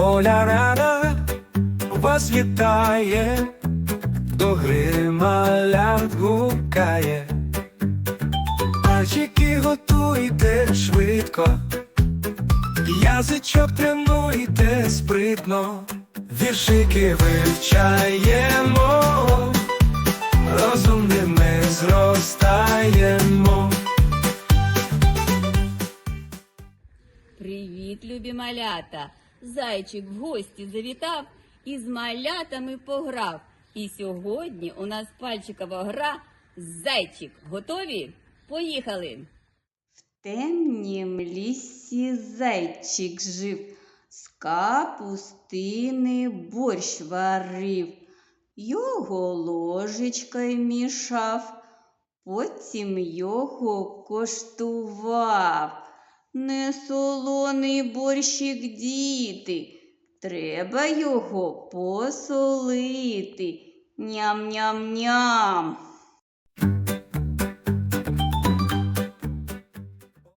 Оля рада вас вітає, до гри малят гукає. Пальчики готуйте швидко, язичок тренуйте спритно, віршики вивчаємо, розумними зростаємо. Привіт, любі малята! Зайчик в гості завітав і з малятами пограв. І сьогодні у нас пальчикова гра Зайчик. Готові? Поїхали! В темнім лісі зайчик жив, з капустини борщ варив, його ложечкою мішав, потім його коштував. Не солоний борщик діти, треба його посолити. Ням-ням-ням.